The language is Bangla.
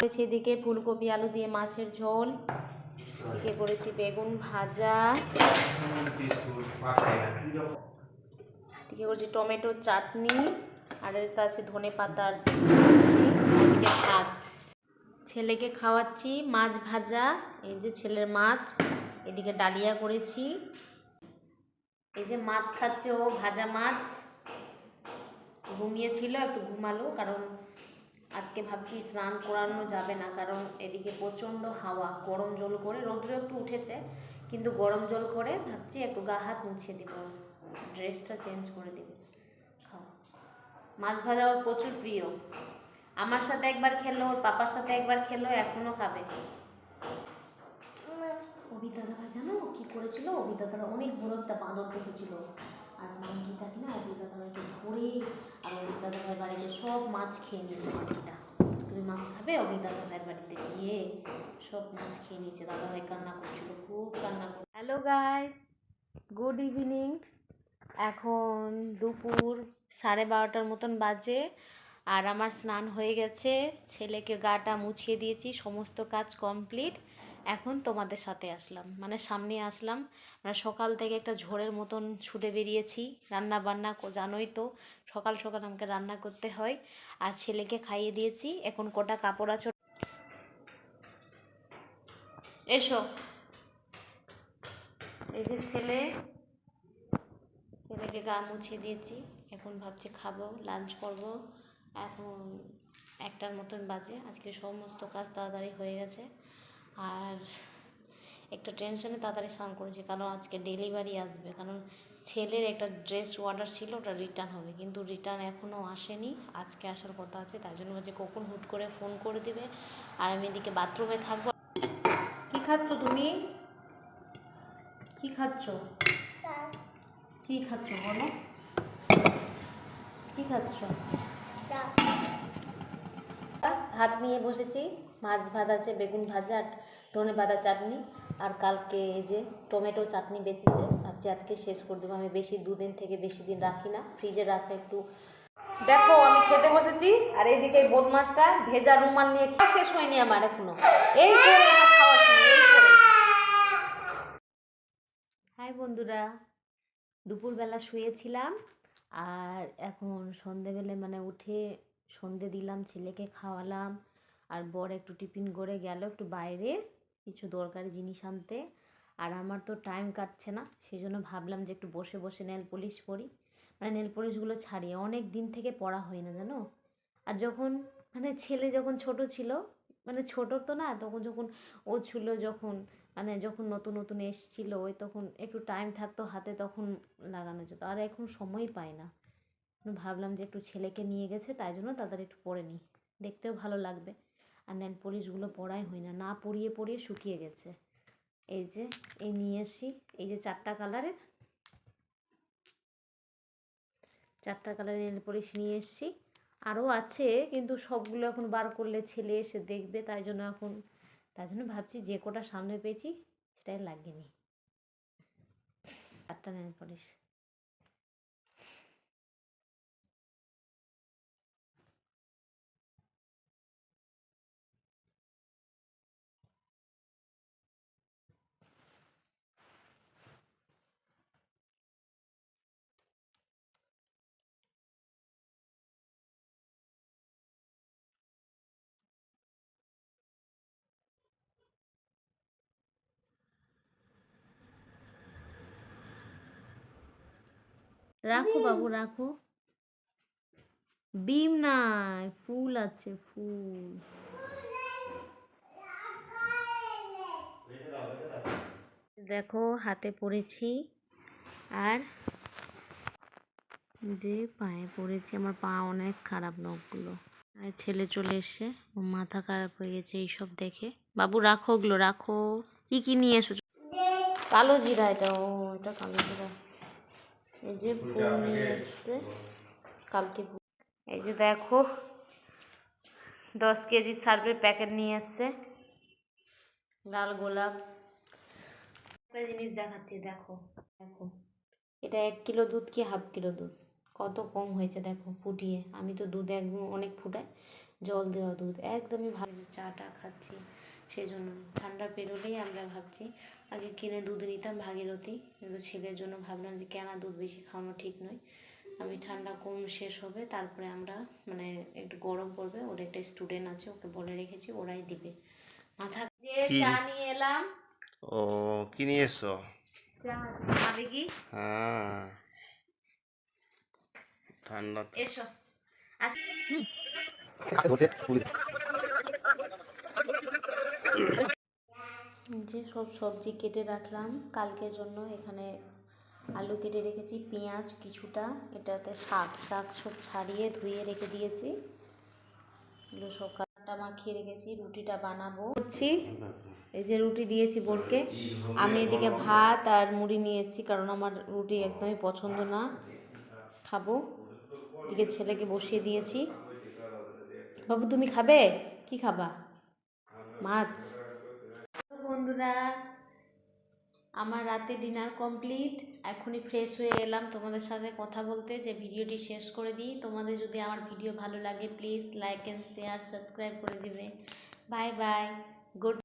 করেছি এদিকে ফুলকপি, আলু দিয়ে মাছের ঝোল। এদিকে করেছি বেগুন ভাজা। এদিকে করেছি টমেটোর চাটনি, আর এটা আছে ধনে পাতার ছেলেকে খাওয়াচ্ছি, মাছ ভাজা, এই যে ছেলের মাছ। এদিকে ডালিয়া করেছি। এই যে মাছ খাচ্ছে ও, ভাজা মাছ। ঘুমিয়েছিল, একটু ঘুমালো, কারণ আজকে ভাবছি স্নান করানো যাবে না কারণ এদিকে প্রচণ্ড হাওয়া গরম জল করে রৌদ্র একটু উঠেছে কিন্তু গরম জল করে ভাবছি একটু গা হাত মুছিয়ে দিব ড্রেসটা চেঞ্জ করে দিবে খাও মাছ ভাজা ওর প্রচুর প্রিয়। আমার সাথে একবার খেলো ওর পাপার সাথে একবার খেলো এখনও খাবে। অভিদাদা ভাই জানো কি করেছিল? অভিদাদা অনেক বড় একটা বাঁদর দেখেছিল। আর মাংকিটাকে না অভিদাদা ভাইকে ধরে আর অভিদাদা ভাই বাড়িতে সব মাছ খেয়ে নিয়েছে মাংকিটা তুমি মাছ খাবে? অভিদাদা ভাইয়ের বাড়িতে গিয়ে সব মাছ খেয়ে নিয়েছে। দাদা ভাই কান্না করছিল, খুব কান্না করছিল। হ্যালো গাইস গুড ইভিনিং এখন দুপুর সাড়ে বারোটার মতন বাজে, আর আমার স্নান হয়ে গেছে। ছেলেকে গাটা মুছিয়ে দিয়েছি, সমস্ত কাজ কমপ্লিট এখন তোমাদের সাথে আসলাম। মানে সামনে আসলাম। আমরা সকাল থেকে একটা ঝড়ের মতন ছুটে বেরিয়েছি। রান্না বান্না জানোই তো, সকাল সকাল আমাকে রান্না করতে হয়। আর ছেলেকে খাইয়ে দিয়েছি। এখন কটা কাপড় আছে? এসো। এই যে ছেলে, ছেলেকে গা মুছিয়ে দিয়েছি। এখন ভাবছি খাব লাঞ্চ করব। এখন একটার মতন বাজে। আজকে সমস্ত কাজ তাড়াতাড়ি হয়ে গেছে। আর একটা টেনশনে তাড়াতাড়ি স্নান করেছি, কারণ আজকে ডেলিভারি আসবে, কারণ ছেলের একটা ড্রেস অর্ডার ছিল, ওটা রিটার্ন হবে, কিন্তু রিটার্ন এখনও আসেনি, আজকে আসার কথা আছে, তাই জন্য বলছে কখন হুট করে ফোন করে দিবে, আর আমি এদিকে বাথরুমে থাকব। কি খাচ্ছ তুমি? কি খাচ্ছ? কি খাচ্ছ বলো? কি খাচ্ছ? ভাত নিয়ে বসেছি। মাছ ভাত আছে, বেগুন ভাজা আর ধনে পাতা চাটনি আর কালকে এই যে টমেটো চাটনি বেঁচেছে। ভাবছি আজকে শেষ করে দেবো। আমি বেশি দুদিন থেকে বেশি দিন রাখি না। ফ্রিজে রাখলে একটু দেখো, আমি খেতে বসেছি আর এইদিকে এই বদমাসটা ভেজা রুমাল নিয়ে খাওয়া শেষ হয়নি আমার এখনও। এই। হাই বন্ধুরা, দুপুরবেলা শুয়েছিলাম আর এখন সন্ধেবেলা মানে উঠে সন্ধে দিলাম, ছেলেকে খাওয়ালাম, আর বর একটু টিফিন করে গেল একটু বাইরে কিছু দরকারি জিনিস আনতে। আর আমার তো টাইম কাটছে না সেই জন্য ভাবলাম যে একটু বসে বসে নেল পলিশ করি। মানে নেল পলিশগুলো ছাড়িয়ে অনেক দিন থেকে পড়া হয় না, জানো? আর যখন মানে ছেলে যখন ছোট ছিল মানে ছোট তো না, তখন যখন ও ছিল যখন মানে যখন নতুন নতুন এসেছিল, ওই তখন একটু টাইম থাকতো হাতে, তখন লাগানো যেত। আর এখন সময় পাই না। ভাবলাম যে একটু ছেলেকে নিয়ে গেছে, তাই জন্য তাদের একটু পরে নিই। দেখতেও ভালো লাগবে। আর নেল পলিশগুলো পরাই হয় না না পরিয়ে পরিয়ে শুকিয়ে গেছে। এই যে, এই নিয়ে এসি এই যে চারটা কালারের চারটা কালারের নেল পলিশ নিয়ে এসছি। আরও আছে, কিন্তু সবগুলো এখন বার করলে ছেলে এসে দেখবে, তাই জন্য এখন, তাই জন্য ভাবছি যে কটা সামনে পেয়েছি, সেটাই লাগিয়ে নিই। চারটা নেল পলিশ। রাখো বাবু রাখো। বিম নাই ফুল আছে ফুল। দেখো হাতে পড়েছি। আর যে পায়ে পড়েছি আমার পা অনেক খারাপ নখগুলো। আর ছেলে চলে এসছে ওর মাথা খারাপ হয়ে গেছে এইসব দেখে। বাবু রাখো ওগুলো রাখো। কি কি নিয়ে এসেছ? কালো জিরা এটা ও এটা কালো জিরা। এই যে ফুল নিয়ে এসছে। কালকে। এই যে দেখো দশ কেজি সার্ভের প্যাকেট নিয়ে এসছে। লাল গোলাপ। একটা জিনিস দেখাচ্ছি দেখো দেখো। এটা এক কিলো দুধ কি হাফ কিলো দুধ? কত কম হয়েছে দেখো ফুটিয়ে। আমি তো দুধ একদম অনেক ফুটাই। জল দেওয়া দুধ। একদমই ভালো। চাটা খাচ্ছি। সেই জন্য ঠান্ডা পেরোলেই আমরা ভাবছি আগে কিনে দুধ নিতাম ভাগীরথী কিন্তু ছেলের জন্য ভাবলাম যে কেনা দুধ বেশি খাওয়ানো ঠিক নয়। আমি ঠান্ডা কম শেষ হবে তারপরে আমরা মানে একটু গরম পড়বে ওর একটা স্টুডেন্ট আছে ওকে বলে রেখেছি ওরাই দিবে। মাথা যে চা নিয়ে এলাম। ও কি নিয়ে এসছো? চা। খাবে কি? হ্যাঁ। ঠান্ডা এসো। আচ্ছা যে সব সবজি কেটে রাখলাম, কালকের জন্য এখানে আলু কেটে রেখেছি, পেঁয়াজ কিছুটা, এটাতে শাক শাক সব ছাড়িয়ে ধুয়ে রেখে দিয়েছি। এগুলো সব কাটা মাখিয়ে রেখেছি, রুটিটা বানাবো। করছি। এই যে রুটি দিয়েছি বোনকে, আমি এদিকে ভাত আর মুড়ি নিয়েছি, কারণ আমার রুটি একদমই পছন্দ না। খাব। এদিকে ছেলেকে বসিয়ে দিয়েছি। বাবু, তুমি খাবে? কি খাবা? মাছ। বন্ধুরা, আমার রাতে ডিনার কমপ্লিট। এখনই ফ্রেশ হয়ে এলাম তোমাদের সাথে কথা বলতে, যে ভিডিওটি শেষ করে দিই। তোমাদের যদি আমার ভিডিও ভালো লাগে please like and share subscribe করে দিবে। Bye bye good